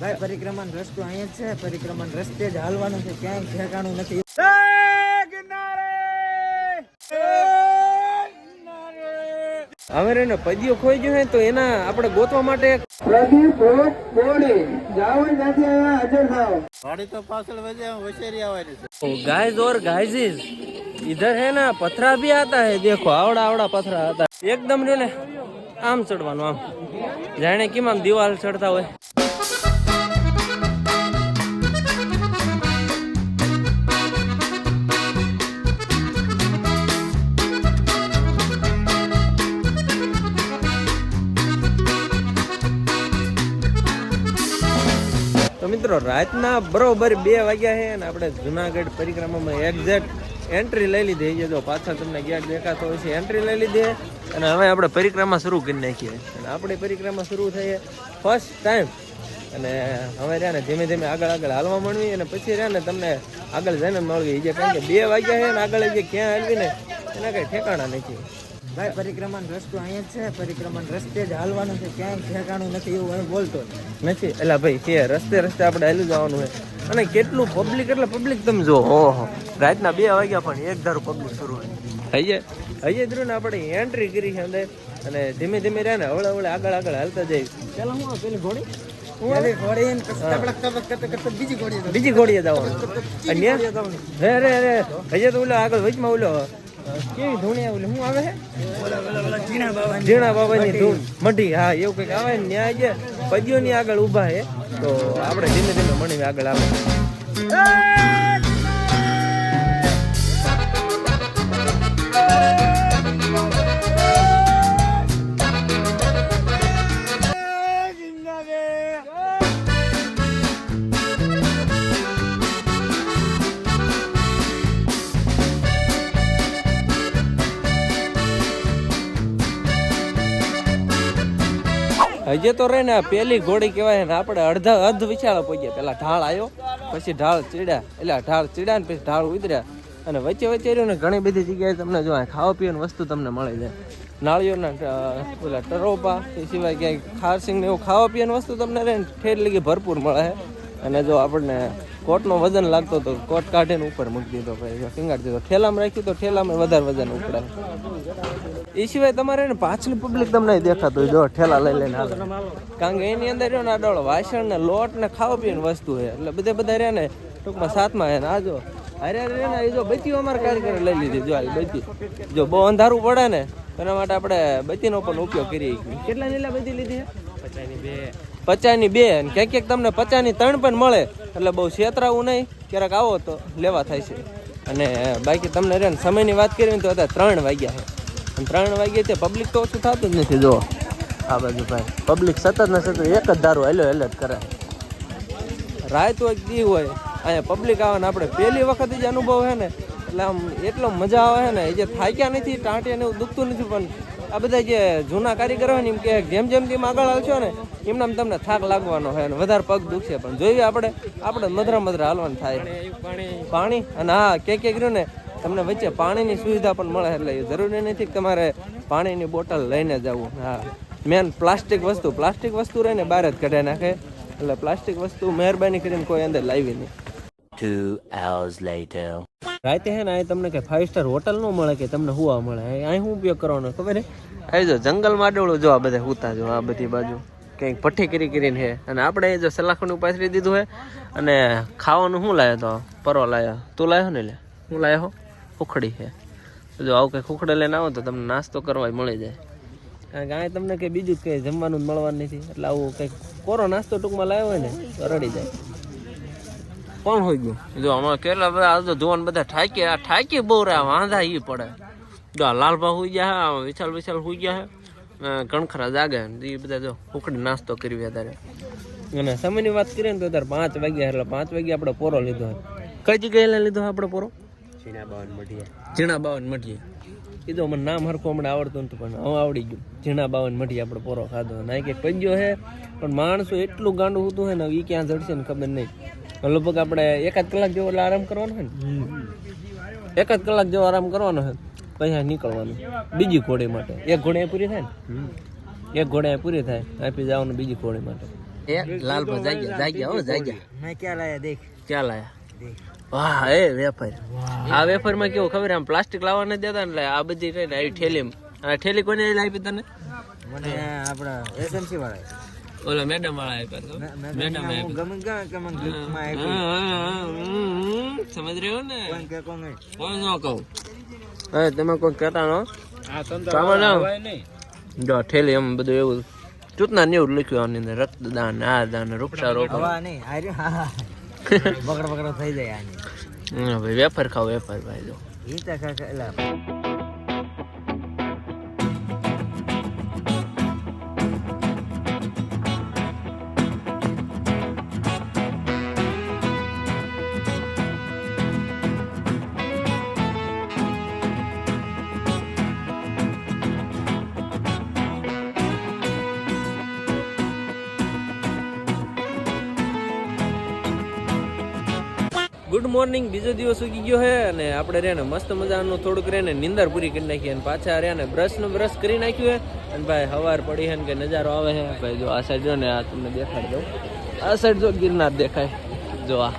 ભાઈ પરિક્રમાનો રસ્તો અહીંયા જ છે પરિક્રમાનો રસ્તે જ હાલવાનું છે ક્યાંય ઠેકાણું નથી હવે એને પદીઓ ખોઈ ગયો હે તો એના આપણે ગોતવા માટે એક ગાડી તો પાછળ વજે હોશિયારી આવવાની છે गाइस और गाइजिस इधर है ना पथरा भी आता है देखो आवड़ा आवड़ा पथरा आता है एकदम जो ने આમ ચડવાનું આમ જાણે કેમ આમ દિવાલ ચડતા હોય મિત્રો, રાતના બરોબર બે વાગ્યા છે અને આપણે જુનાગઢ પરિક્રમામાં એક્ઝેક્ટ એન્ટ્રી લઈ લીધી. છે જો પાછળ તમને ગેટ દેખાતો હોય છે એન્ટ્રી લઈ લીધી. અને હવે આપણે પરિક્રમા શરૂ કરી નાખીએ. અને આપણી પરિક્રમા શરૂ થઈ ફર્સ્ટ ટાઈમ અને હવે રહ્યા ને ધીમે ધીમે આગળ આગળ હાલવા માંડવી. અને પછી રહ્યા ને તમને આગળ જઈને મળવી. જે કારણ કે બે વાગ્યા છે ને આગળ જે ક્યાં હાલવી ને એના કંઈ ઠેકાણા નથી. ભાઈ પરિક્રમાનો રસ્તો અહીંયા જ છે પરિક્રમાનો રસ્તે જ હાલવાનું છે ક્યાંય ઠેકાણું નથી એવું હું બોલતો નથી. એટલે ભાઈ કે રસ્તે રસ્તે આપણે હાલું જવાનું હોય અને કેટલું પબ્લિક એટલે પબ્લિક તમે જો ઓહો રાતના બે વાગ્યા પણ એક ધારું પબ્લિક શરૂ હોય. હૈયે ધ્રુવ ને આપણે એન્ટ્રી કરી છે અંદર. અને ધીમે ધીમે રહ્યા ને હવળે હવળે આગળ આગળ હાલતા જઈ પેલા હું પેલી ઘોડી? બીજી ઘોડી બીજી ઘોડીએ જવાનું. અને રે રે રે હૈયે તો ઓલો આગળ વચમાં ઓલો કેવી ધૂણી આવે શું આવે છે ઝીણા બાબાની. ધૂન મઢી હા એવું કંઈક આવે ને ન્યાય છે. પદ્યોની આગળ ઊભા છે તો આપણે ધીમે ધીમે મણીને આગળ આવે. હજે તો રહે ને પેલી ઘોડી કહેવાય ને આપણે અડધા અર્ધ વિશાળ પહોંચ્યા પેલા ઢાળ આવ્યો પછી ઢાળ ચીડ્યા એટલે ઢાળ ચીડ્યા ને પછી ઢાળ ઉતર્યા. અને વચ્ચે વચ્ચે રહ્યું ને ઘણી બધી જગ્યાએ તમને જો ખાવા પીવાની વસ્તુ તમને મળી જાય. નાળિયેરના અ, પેલા ટરોપા એ સિવાય ક્યાંય ખારસિંગ ને એવું ખાવા પીવાની વસ્તુ તમને રહે ને ઠેર લગી ભરપૂર મળે. અને જો આપણને કોટનો વજન લાગતો તો કોટ કાઢીને ઉપર મૂકી દીધો ભાઈ. ફિંગાડી દીધો. ઠેલામાં રાખ્યું તો ઠેલામાં વધારે વજન ઉપડાય એ સિવાય તમારે ને પાછલી પબ્લિક તમને દેખાતું. હોય જો ઠેલા લઈ લઈને હાલે. કારણ કે એની અંદર રહ્યો ને ડોળ વાસણ ને લોટ ને ખાવા પીવાની વસ્તુ છે. એટલે બધે બધા રહ્યા ને ટૂંકમાં સાતમાં છે ને આ જો. અરે રે ને જો બચી અમારે કારીગર લઈ લીધી જો આ બચી જો બહુ અંધારું પડે ને એના માટે આપણે બચીનો પણ ઉપયોગ કરીએ કેટલા નીલા બચી લીધી છે? પચાસની બે પચાસની બે ક્યાંક ક્યાંક તમને પચાની ત્રણ પણ મળે. એટલે બહુ છેતરાવું નહીં. ક્યારેક આવો તો લેવા થાય છે. અને બાકી તમને રે સમયની વાત કરીએ ને તો અત્યારે ત્રણ વાગ્યા છે. અને ત્રણ વાગ્યા તે પબ્લિક તો ઓછું થતું જ નથી જો આ બાજુ ભાઈ. પબ્લિક સતત ને સતત એક જ દારૂ હેલો હેલો જ કરે રાત હોય દી હોય, અહીંયા પબ્લિક આવે ને આપણે પહેલી વખત જ અનુભવ છે ને. એટલે આમ એટલો મજા આવે છે ને, એ જે થાક્યા નથી, ટાંટિયા ને એવું દુખતું નથી, પણ આ બધા જે જૂના કારીગરો હોય ને, એમ કે જેમ જેમ તેમ આગળ આવશો ને એમને તમને થાક લાગવાનો હોય અને વધારે પગ દુખશે પણ જોઈએ આપણે આપણે મધરા મધરા હાલવાનું થાય. પાણી અને હા કે કે કર્યું ને તમને વચ્ચે પાણીની સુવિધા પણ મળે એટલે જરૂરી નથી કે તમારે પાણીની બોટલ લઈને જવું. હા. મેન પ્લાસ્ટિક વસ્તુ પ્લાસ્ટિક વસ્તુ રહે ને બહાર જ કઢાઈ નાખે. એટલે પ્લાસ્ટિક વસ્તુ મહેરબાની કરીને કોઈ અંદર લાવી નહીં. Two hours later. રાતે હે ને અહીં તમને કે ફાઈવ સ્ટાર હોટલ નો મળે કે તમને હુવા મળે? અહીં શું ઉપયોગ કરવાનો ખબર હે અહીં જો જંગલમાં જો આ બધા હુતા જો આ બધી બાજુ. કંઈક પઠ્ઠી કરી કરીને છે અને આપણે જો સલાખનું પાથરી દીધું હોય અને ખાવાનું શું લાવ્યો તો? પરો લાયો. તું લાયો ને લે? હું હો? ઉખડી છે જો આવું કંઈક ઉખડે લઈને આવો તો તમને નાસ્તો કરવા મળી જાય. કારણ કે અહીં તમને કંઈ બીજું કંઈ જમવાનું જ મળવાનું નથી. એટલે આવું કંઈક કોરો નાસ્તો ટૂંકમાં લાવ્યો હોય ને, તો રડી જાય. કોણ હોઈ ગયું? જો અમારે કેટલા બધા આ તો જોવાન બધા ઠાકી આ ઠાકી બહુ રહ્યા વાંધા એ પડે. જો આ લાલભા હોઈ ગયા હે, આ વિશાલ વિશાલ હોઈ ગયા હે. કણખરા જાગે. એ બધા જો ઉકડી નાસ્તો કરવી અત્યારે અને સમયની વાત કરીએ ને તો અત્યારે પાંચ વાગ્યા એટલે પાંચ વાગ્યા આપણે પોરો લીધો કઈ જગ્યાએ લીધો આપણે પોરો? ઝીણા બાવન મઢિયા. ઝીણા બાવન મઢિયા. એ તો મને નામ હરખું હમણાં આવડતું નતું પણ હવે આવડી ગયું. ઝીણા બાવન મઢી આપણે પોરો ખાધો. ના કે પંજો હે પણ માણસો એટલું ગાંડું હતું હે ને એ ક્યાં જડશે ને ખબર નહીં. લગભગ આપણે એકાદ કલાક જેવો એટલે આરામ કરવાનો હે ને? એકાદ કલાક જેવો આરામ કરવાનો છે પૈસા નીકળવાનું. બીજી ઘોડી માટે. એક ઘોડે પૂરી થાય ને? એક ઘોડે પૂરી થાય. આપી જવાનું બીજી ઘોડી માટે. એ લાલ પર જાગ્યા જાગ્યા હો જાગ્યા. મેં ક્યાં લાયા દેખ. ક્યાં લાયા? વાહ એ વેફર આ વેફરમાં કેવું ખબર આમ પ્લાસ્ટિક લાવવા દેતા ને આ બધી કઈ આવી ઠેલી આ ઠેલી કોને આપી તને? મને આપડા એસએમસી વાળા ઓલા મેડમ વાળા આપ્યા મેડમ સમજ રહ્યો ને? કોણ ન કહું? હવે તમે કોઈ કહેતા નો જો ઠેલી એમ બધું એવું. ચૂતના ને એવું લખ્યું આની અંદર રક્તદાન આ દાન વૃક્ષારોપણ બગડ બગડ થઈ જાય આની. ભાઈ વેફર ખાવ વેફર ભાઈ જો. મોર્નિંગ બીજો દિવસ ઉગી ગયો છે અને આપણે રેને મસ્ત મજાનું થોડુંક રે ને નિંદર પૂરી કરી નાખી અને પાછા રેને બ્રશનું બ્રશ કરી નાખ્યું છે અને ભાઈ હવાર પડી છે ને કે નજારો આવે છે ભાઈ જો આ સાઈડ જો ને આ તમને દેખાડ દઉં. આ સાઈડ જો ગિરનાર દેખાય. જો આ.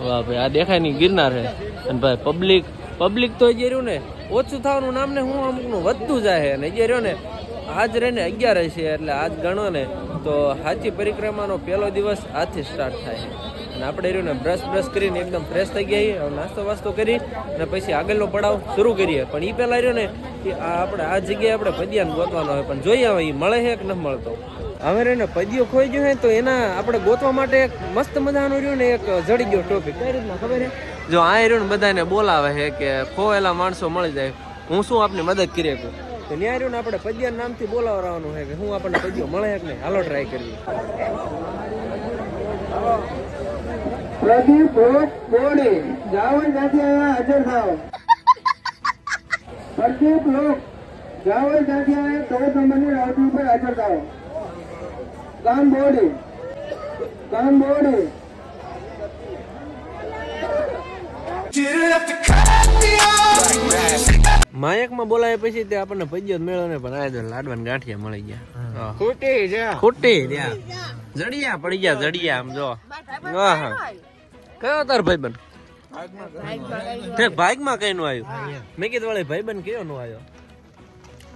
વાહ ભાઈ, આ દેખાય નહીં, ગિરનાર છે અને ભાઈ પબ્લિક પબ્લિક તો જે રહ્યું ને. ઓછું થવાનું નામ ને હું અમુકનું વધતું જાય અને જે રહ્યો ને, આજ રહીને અગિયાર છે એટલે આજ ગણો ને. તો હાથી પરિક્રમાનો પહેલો દિવસ આજથી સ્ટાર્ટ થાય છે. અને આપણે રહ્યું ને બ્રશ બ્રશ કરીને એકદમ ફ્રેશ થઈ ગયા. નાસ્તો વાસ્તો કરી અને પછી આગળનો પડાવ શરૂ કરીએ. પણ એ પહેલાં રહ્યો ને કે આપણે આ જગ્યાએ આપણે પદિયાને ગોતવાનો હોય. પણ જોઈએ હવે એ મળે છે કે ન મળતો? હવે રે પદ્યો ખોઈ ગયો હોય તો એના આપણે ગોતવા માટે એક મસ્ત મજાનું રહ્યું ને એક જડી ગયો ટોપિક કઈ રીતના ખબર છે? જો આ રહ્યું ને બધાને બોલાવે છે કે ખોવાયેલા માણસો મળી જાય. હું શું આપને મદદ કરી શકું? તો ન્યાય રહ્યું ને આપણે પદ્યા નામથી બોલાવવાનું છે કે હું આપણને પદ્યો મળે કે નહીં? હાલો ટ્રાય કરવી પ્રદીપ બોડી. જાવર ત્યાંથી અહીંયા હાજર થાવ. પ્રદીપ લોક જાવર ત્યાંથી અહીંયા ચૌદ નંબરની રાઉટી ઉપર હાજર થાવ. કામ બોડી. કામ બોડી. માયકમાં બોલાય પછી તે આપણને પજ્યો મેળો ને પણ આયો લાડવાન ગાંઠિયા મળી ગયા. ખોટી છે. ખોટી રહ્યા જડિયા પડી ગયા જડિયા આમ જો. હા. હા કયો તાર ભાઈબંધ? ઠેક બાઇકમાં કઈ નું આવ્યું? મેં કીધું વળી ભાઈબંધ કયો નું આવ્યો?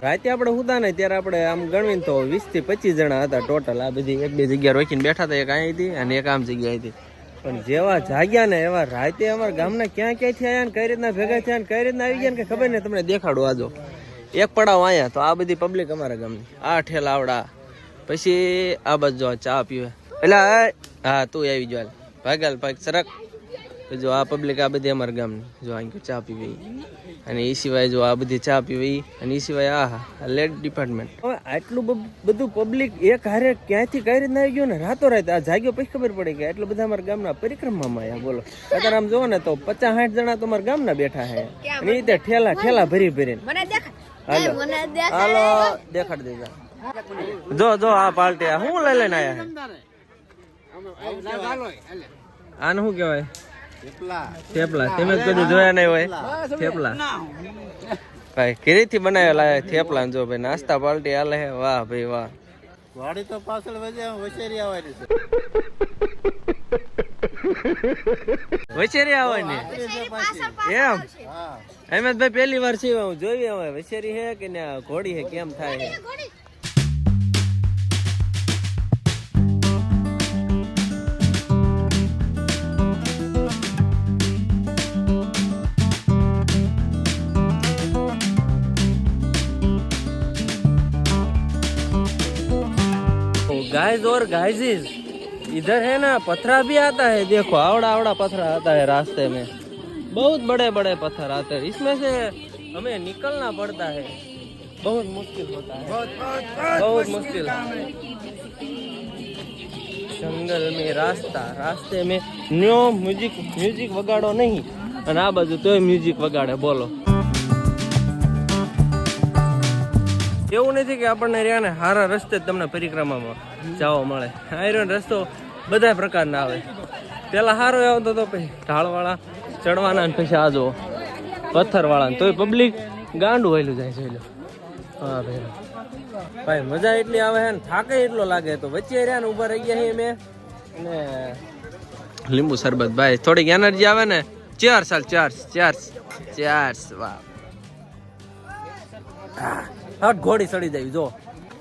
રાતે આપણે હુતા ને ત્યારે આપણે આમ ગણવીને તો વીસથી પચીસ જણા હતા ટોટલ આ બધી એક બે જગ્યા રોકીને બેઠા હતા એક અહીં હતી અને એક આમ જગ્યાએ હતી. પણ જેવા જાગ્યા ને એવા રાતે અમારા ગામના ક્યાં ક્યાંથી આવ્યા ને કઈ રીતના ભેગા થયા ને કઈ રીતના આવી ગયા ને ખબર ને તમને દેખાડું આજો એક પડાવ આયા તો આ બધી પબ્લિક અમારા ગામની. આ ઠેલા આવડા પછી આ બાજુ ચા પીવે. એટલે હા તું આવી જો હાલ. ભાગ હાલ સરક. તો જો આ પબ્લિક આ બધી અમારા ગામની. જો અહીં ચા પીવી. અને એ સિવાય જો આ બધી ચા પીવી. અને એ સિવાય આ હા લેડ ડિપાર્ટમેન્ટ હવે આટલું બધું પબ્લિક એક હારે ક્યાંથી કઈ રીતના આવી ગયું ને? રાતો રાત આ જાગ્યો પછી ખબર પડી કે એટલું બધા અમારા ગામના પરિક્રમામાં આવ્યા બોલો. અત્યારે આમ જોવો ને તો પચાસ સાઠ જણા તો અમારા ગામના બેઠા છે. અને એ રીતે ઠેલા ઠેલા ભરી ભરીને. મને હાલો. મને હાલો દેખાડ દેજા. જો જો આ પાર્ટી આ હું લઈ લઈને આયા આને શું કહેવાય? થેપલા. તમે કદી જોયા નહીં હોય. થેપલા. ભાઈ કેરીથી બનાવેલા થેપલા જો ભાઈ નાસ્તા પાલટી આલે હે વાહ ભાઈ વાહ. વાડી તો પાછળ વજે વસેરી આવવાની છે વચેરી આવે ને એમ? અહેમદભાઈ પહેલી વાર છે હું જોઈ હવે વચેરી હે કે ઘોડી હે કેમ થાય गाइस और गाइजिस इधर है ना पथरा भी आता है देखो आवड़ा आवड़ा पथरा आता है रास्ते में बहुत बड़े बड़े पत्थर आते हैं इसमें से हमें निकलना पड़ता है बहुत मुश्किल होता है बहुत मुश्किल जंगल में रास्ता रास्ते में न्यो म्यूजिक म्यूजिक वगाड़ो नहीं અને આ બાજુ તોય મ્યુઝિક વગાડે બોલો એવું નથી કે આપણને રહ્યા ને સારા રસ્તે જ તમને પરિક્રમામાં જવા મળે. આયરન રસ્તો બધા પ્રકારના આવે. પેલા સારો આવતો હતો પછી ઢાળવાળા, ચડવાના ને પછી આ જુઓ. પથ્થરવાળા તોય પબ્લિક ગાંડું વહેલું જાય છે હા, ભાઈ. ભાઈ, મજા એટલી આવે છે ને, થાકે એટલો લાગે. તો વચ્ચે રહ્યા ને ઊભા રહી ગયા મેં અને લીંબુ શરબત. ભાઈ, થોડીક એનર્જી આવે ને. ચાર સાલ ચાર ચાર ચાર વાહ. હટ ઘોડી સડી જાય, જો.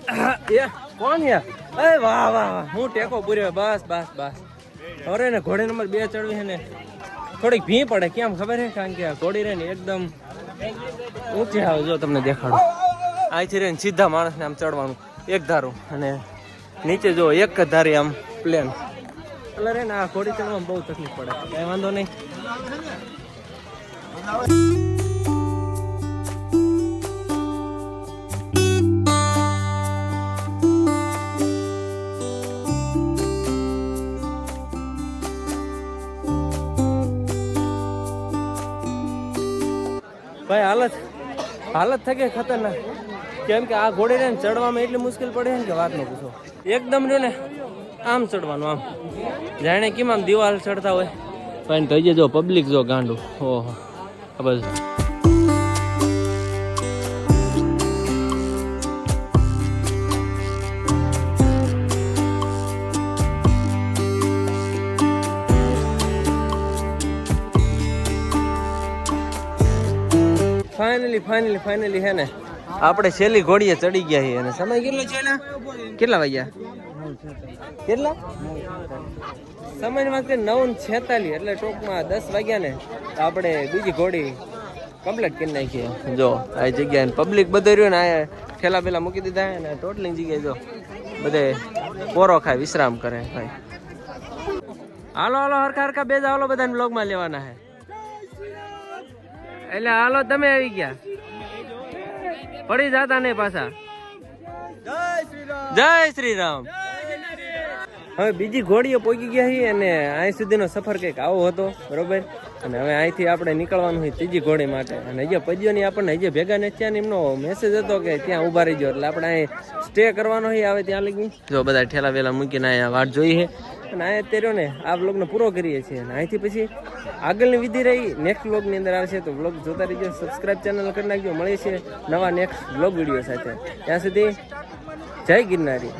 એ, કોણ યા? એ, વાહ વાહ વાહ, હું ટેકો પૂર્યો. બસ બસ બસ. અરે ને ઘોડી નંબર બે ચડવી છે ને. થોડીક ભી પડે, કેમ ખબર છે? કારણ કે ઘોડી રે ને એકદમ ઊંચી આવે, જો તમને દેખાડો. અહીંથી રહીને સીધા માણસને આમ ચડવાનું, એક ધારું. અને નીચે જો એક જ ધારી આમ પ્લેન. એટલે રે ને આ ઘોડી ચડવામાં બહુ તકલીફ પડે. કઈ વાંધો નહીં. હાલત થકે ખતરનાક. કેમ કે આ ઘોડે ને ચડવામાં એટલી મુશ્કેલ પડે ને કે વાત ન પૂછો. એકદમ જો ને, આમ ચડવાનું આમ. જાણે કેમ આમ દિવાલ ચડતા હોય. પણ તો જો પબ્લિક જો ગાંડું. ઓહો, આ ફાઇનલી ફાઇનલી ફાઇનલી હે ને, આપણે છેલ્લી ઘોડીએ ચડી ગયા છીએ. અને સમય કેટલો છે ને કેટલા વાગ્યા? કેટલા? સમય વાગે નવ છેતાલીસ, એટલે ટૂંકમાં દસ વાગ્યા ને, તો આપણે બીજી ઘોડી કમ્પ્લીટ કરી નાખીએ. જો, આ જગ્યાએ પબ્લિક બધે રહ્યું ને, આ ઠેલા પેલા મૂકી દીધા ને ટોટલી જગ્યાએ જો, બધે પોરો ખાય, વિશ્રામ કરે, ભાઈ. હાલો હાલો, હરખા હરખા, બે હાલો બધાને બ્લોગમાં લેવાના હે એટલે હાલો તમે આવી ગયા. પડી જતા નહીં પાછા. જય શ્રી રામ. હવે બીજી ઘોડીઓ પોગી ગયા છીએ અને અહીં સુધીનો સફર કંઈક આવો હતો બરોબર? અને હવે અહીંથી આપણે નીકળવાનું હોય ત્રીજી ઘોડી માટે. અને હજી પજ્યો ની આપણને હજી ભેગા નથી ને એમનો મેસેજ હતો કે ત્યાં ઊભા રહીજો. એટલે આપણે અહીં સ્ટે કરવાનો હોય આવે ત્યાં લગી. જો બધા ઠેલા વેલા મૂકીને અહીંયા વાટ જોઈએ છે. અને આ અત્યારે ને આ વ્લોગને પૂરો કરીએ છીએ. અને અહીંથી પછી આગળની વિધિ રહી નેક્સ્ટ બ્લોગની અંદર આવશે. તો બ્લોગ જોતા રહીજો સબસ્ક્રાઈબ ચેનલ કરી નાખજો. મળીએ છીએ નવા નેક્સ્ટ બ્લોગ વીડિયો સાથે. ત્યાં સુધી જય ગિરનારી.